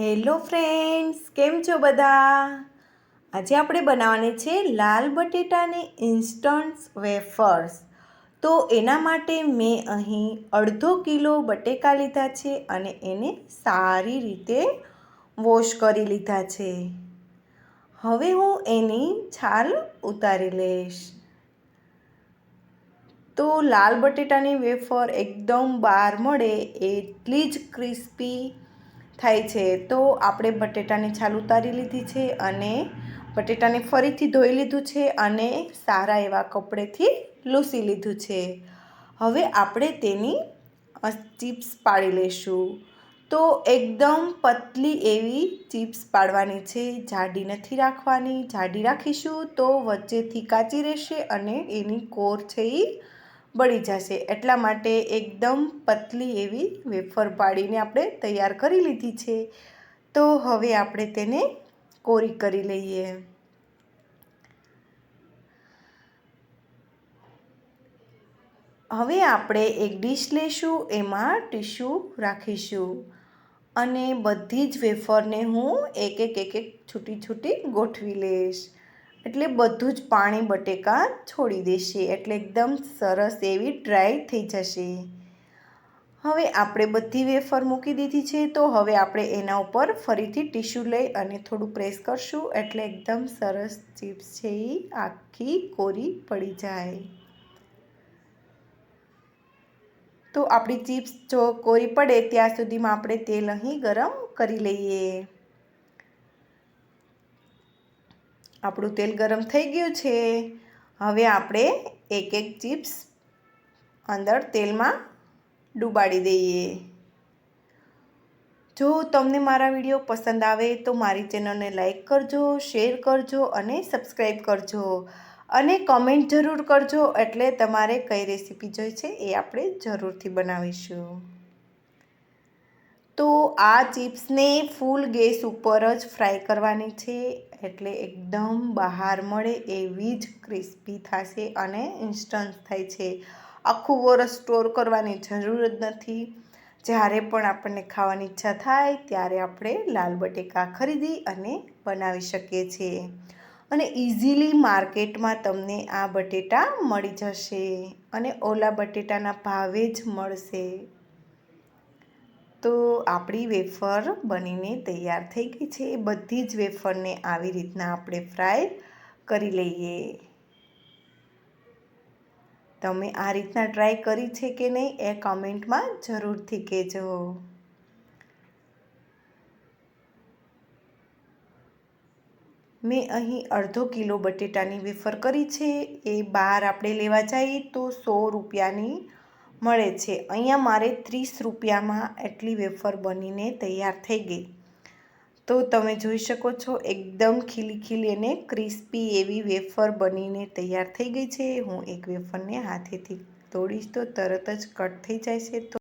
Hello friends, કેમ છો બધા? આજે આપણે બનાવવાની છે લાલ બટેટાની ઇન્સ્ટન્ટ વેફર્સ. તો એના માટે મેં અહીં અડધો કિલો બટેકા લીધા છે અને એને સારી રીતે વોશ કરી લીધા છે. હવે હું એની છાલ ઉતારી લઈશ. તો લાલ બટેટાની વેફર એકદમ બહાર મળે એટલી જ ક્રિસ્પી થાય છે, તો આપણે બટેટાની છાલ ઉતારી લીધી છે અને બટેટાને ફરીથી ધોઈ લીધું છે અને સારા એવા કપડેથી લૂસી લીધું છે. હવે આપણે તેની ચિપ્સ પાડી લઈશું. તો એકદમ પતલી એવી ચિપ્સ પાડવાની છે, જાડી નથી રાખવાની. જાડી રાખીશું તો વચ્ચેથી કાચી રહેશે અને એની કોર છે એ બળી જશે. એટલા માટે એકદમ પતલી એવી વેફર પાડીને આપણે તૈયાર કરી લીધી છે. તો હવે આપણે તેને કોરી કરી લઈએ. હવે આપણે એક ડીશ લઈશું એમાં ટીશ્યુ રાખીશું. અને બધી જ વેફરને હું એક એક એક એક છૂટી છૂટી ગોઠવી લઈશ. એટલે બધું જ પાણી બટેકા છોડી દેશે. એટલે એકદમ સરસ એવી ડ્રાય થઈ જશે. હવે આપણે બધી વેફર મૂકી દીધી છે, તો હવે આપણે એના ઉપર ફરીથી ટીશ્યુ લઈ અને થોડું પ્રેસ કરશું. એટલે એકદમ સરસ ચિપ્સ છે એ આખી કોરી પડી જાય. તો આપણી ચિપ્સ જો કોરી પડે, ત્યાં સુધીમાં આપણે તેલ અહીં ગરમ કરી લઈએ. આપણું તેલ ગરમ થઈ ગયું છે. હવે આપણે એક એક ચિપ્સ અંદર તેલમાં ડૂબાડી દઈએ. જો તમને મારા વીડિયો પસંદ આવે તો મારી ચેનલને લાઈક કરજો, શેર કરજો અને સબસ્ક્રાઈબ કરજો. અને કમેન્ટ જરૂર કરજો એટલે તમારે કઈ રેસીપી જોઈ છે એ આપણે જરૂરથી બનાવીશું. તો આ ચિપ્સને ફૂલ ગેસ ઉપર જ ફ્રાય કરવાની છે. એટલે એકદમ બહાર મળે એવી જ ક્રિસ્પી થશે અને ઇન્સ્ટન્ટ થાય છે. આખું વરસ સ્ટોર કરવાની જરૂર જ નથી. જ્યારે પણ આપણને ખાવાની ઈચ્છા થાય, ત્યારે આપણે લાલ બટેકા ખરીદી અને બનાવી શકીએ છીએ. અને ઇઝીલી માર્કેટમાં તમને આ બટેટા મળી જશે અને ઓલા બટેટાના ભાવે જ મળશે. તો આપણી વેફર બનીને તૈયાર થઈ ગઈ છે. એ બધી જ વેફરને આવી રીતના આપણે ફ્રાય કરી લઈએ. તમે આ રીતના ટ્રાય કરી છે કે નહીં એ કમેન્ટમાં જરૂરથી કહેજો. મેં અહીં અડધો કિલો બટેટાની વેફર કરી છે. એ બહાર આપણે લેવા જઈએ તો સો રૂપિયાની મળે છે. અહીંયા મારે ત્રીસ રૂપિયામાં એટલી વેફર બનીને તૈયાર થઈ ગઈ. તો તમે જોઈ શકો છો, એકદમ ખીલી ખીલી અને ક્રિસ્પી એવી વેફર બનીને તૈયાર થઈ ગઈ છે. હું એક વેફરને હાથેથી તોડીશ તો તરત જ કટ થઈ જાય છે. તો